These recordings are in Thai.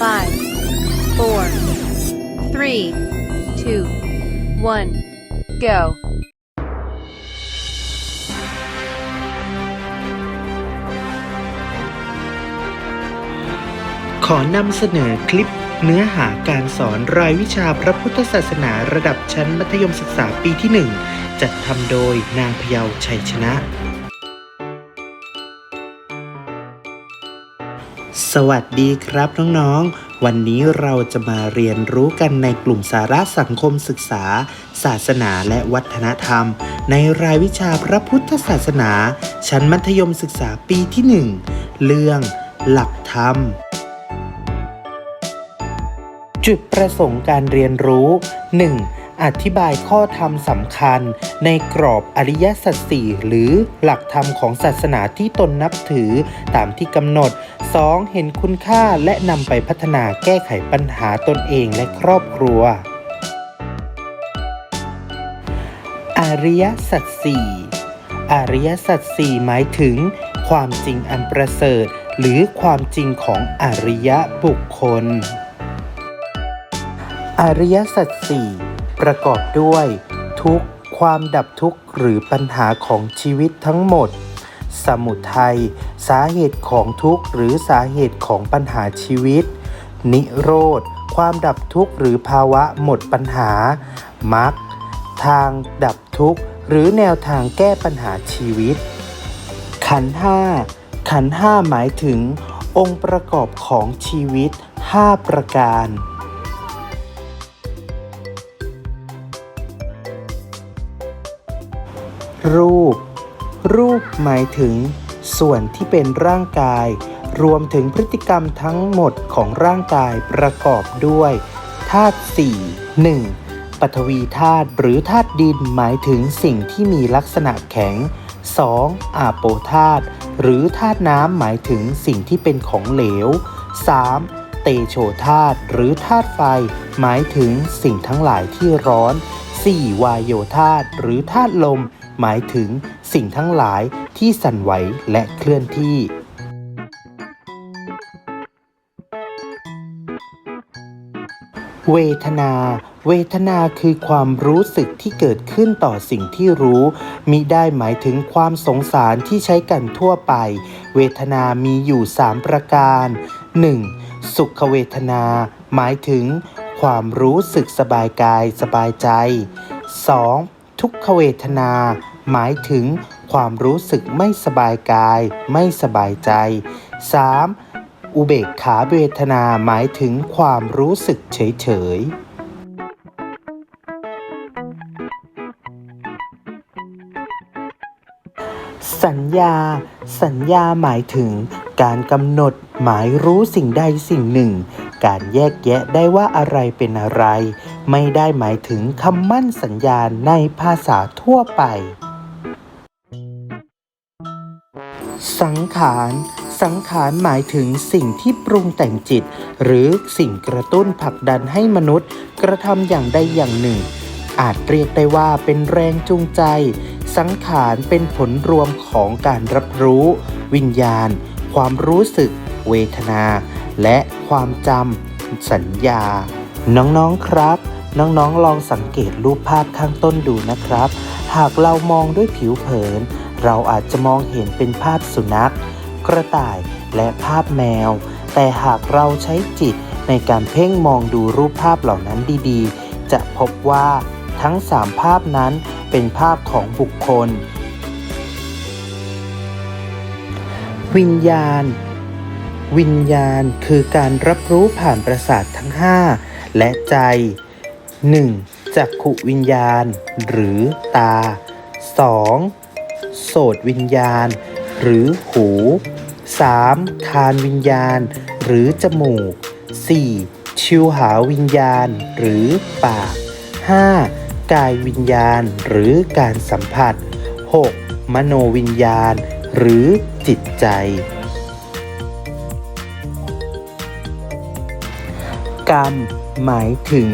five, four, three, two, one, go. ขอนำเสนอคลิปเนื้อหาการสอนรายวิชาพระพุทธศาสนาระดับชั้นมัธยมศึกษาปีที่ 1 จัดทำโดยนางพยาชัยชนะ สวัสดีครับน้องๆ วันนี้เราจะมาเรียนรู้กันในกลุ่มสาระสังคมศึกษา ศาสนาและวัฒนธรรม ในรายวิชาพระพุทธศาสนา ชั้นมัธยมศึกษาปีที่ 1 เรื่อง หลักธรรม จุดประสงค์การเรียนรู้ 1. อธิบายข้อธรรมสำคัญ ในกรอบอริยสัจสี่หรือหลักธรรมของศาสนาที่ตนนับถือตามที่กำหนด 2. เห็นคุณค่าและนำไปพัฒนาแก้ไขปัญหาตนเองและครอบครัว อริยสัจสี่อริยสัจสี่หมายถึง ความจริงอันประเสริฐ หรือความจริงของอริยบุคคล อริยสัจสี่ ประกอบด้วย ทุกความดับทุกข์หรือปัญหาของชีวิตทั้งหมด สมุทัยสาเหตุของทุกข์หรือสาเหตุของปัญหาชีวิต นิโรธ ความดับทุกข์หรือภาวะหมดปัญหา มรรคทางดับทุกข์หรือแนวทางแก้ปัญหาชีวิต ขันห้าขันห้าหมายถึงองค์ประกอบของชีวิต 5 ประการ รูป รูปหมายถึง ส่วนที่เป็นร่างกาย รวมถึงพฤติกรรมทั้งหมดของร่างกายประกอบด้วยธาตุสี่หนึ่งปฐวีธาตุหรือธาตุดินหมายถึงสิ่งที่มีลักษณะแข็ง 2. อาโปธาตุหรือธาตุน้ำหมายถึงสิ่งที่เป็นของเหลว 3. เตโชธาตุหรือธาตุไฟ หมายถึงสิ่งทั้งหลายที่ร้อน 4. วายโยธาตุหรือธาตุลม หมายถึงสิ่งทั้งหลายที่สั่นไหวและเคลื่อนที่ เวทนา เวทนาคือความรู้สึกที่เกิดขึ้นต่อสิ่งที่รู้มิได้หมายถึงความสงสารที่ใช้กันทั่วไป เวทนามีอยู่ 3 ประการ 1. สุขเวทนา หมายถึง ความรู้สึกสบายกายสบายใจ 2. ทุกขเวทนา หมายถึงความรู้สึกไม่สบายกาย ไม่สบายใจ 3. อุเบกขาเวทนาหมายถึงความรู้สึกเฉยๆสัญญา สัญญาหมายถึงการกำหนดหมายรู้สิ่งใดสิ่งหนึ่ง การแยกแยะได้ว่าอะไรเป็นอะไร ไม่ได้หมายถึงคำมั่นสัญญาในภาษาทั่วไป สังขาร สังขารหมายถึงสิ่งที่ปรุงแต่งจิต หรือสิ่งกระตุ้นผลักดันให้มนุษย์ กระทำอย่างใดอย่างหนึ่ง อาจเรียกได้ว่าเป็นแรงจูงใจ สังขารเป็นผลรวมของการรับรู้ วิญญาณ ความรู้สึก เวทนา และความจำสัญญา น้องๆครับน้องๆ ลองสังเกตรูปภาพข้างต้นดูนะครับ หากเรามองด้วยผิวเผิน เราอาจจะมองเห็นเป็นภาพสุนัข กระต่ายและภาพแมว แต่หากเราใช้จิตในการเพ่งมองดูรูปภาพเหล่านั้นดีๆ จะพบว่าทั้งสามภาพนั้นเป็นภาพของบุคคล วิญญาณ วิญญาณคือการรับรู้ผ่านประสาททั้ง 5 และใจ 1. จักขุวิญญาณ หรือตา 2. โสตวิญญาณ หรือหู 3. คานวิญญาณ หรือจมูก 4. ชิวหาวิญญาณ หรือปาก 5. กายวิญญาณ หรือการสัมผัส 6. มโนวิญญาณ หรือจิตใจ กรรม หมายถึง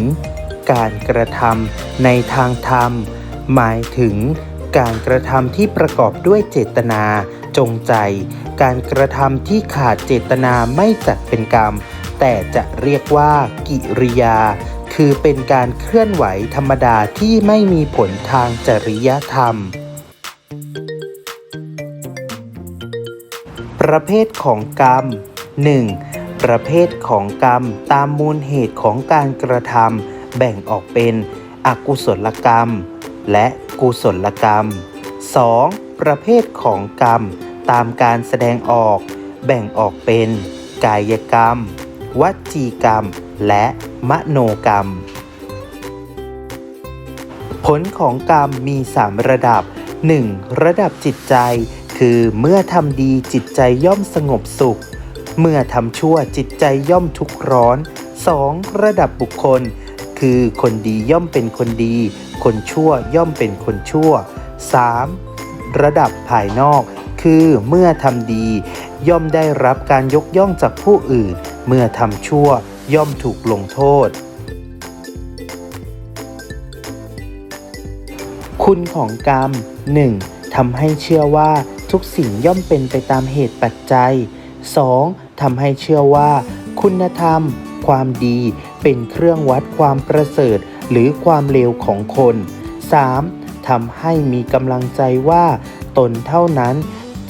การกระทำในทางธรรม หมายถึง การกระทำที่ประกอบด้วยเจตนา จงใจ การกระทำที่ขาดเจตนาไม่จัดเป็นกรรม แต่จะเรียกว่ากิริยา คือเป็นการเคลื่อนไหวธรรมดาที่ไม่มีผลทางจริยธรรม ประเภทของกรรม 1. ประเภทของกรรมตามมูลเหตุของการกระทำแบ่งออกเป็นอกุศลกรรม และกุศลกรรม 2. ประเภทของกรรมตามการแสดงออก แบ่งออกเป็น กายกรรม วจีกรรม และมโนกรรม ผลของกรรมมี 3 ระดับ 1. ระดับจิตใจ คือเมื่อทำดีจิตใจย่อมสงบสุข เมื่อทำชั่วจิตใจย่อมทุกข์ร้อน 2. ระดับบุคคล คือคนดีย่อมเป็นคนดี คนชั่วย่อมเป็นคนชั่ว 3. ระดับภายนอก คือเมื่อทำดี ย่อมได้รับการยกย่องจากผู้อื่น เมื่อทำชั่วย่อมถูกลงโทษ คุณของกรรม 1. ทำให้เชื่อว่าทุกสิ่งย่อมเป็นไปตามเหตุปัจจัย 2. ทำให้เชื่อว่า คุณธรรม ความดี เป็นเครื่องวัดความประเสริฐหรือความเลวของคน 3. ทำให้มีกำลังใจว่า ตนเท่านั้น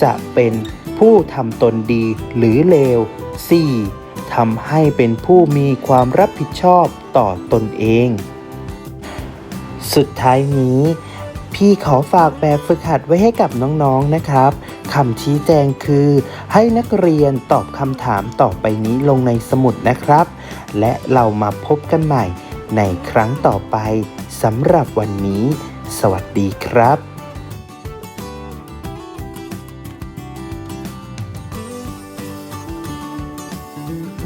จะเป็นผู้ทำตนดีหรือเลว 4. ทำให้เป็นผู้มีความรับผิดชอบต่อตนเอง สุดท้ายนี้พี่ขอฝากแบบฝึกหัดไว้ให้กับน้องๆนะครับคำชี้แจงคือ ให้นักเรียนตอบคำถามต่อไปนี้ลงในสมุดนะครับ และเรามาพบกันใหม่ในครั้งต่อไปสำหรับวันนี้ สวัสดีครับ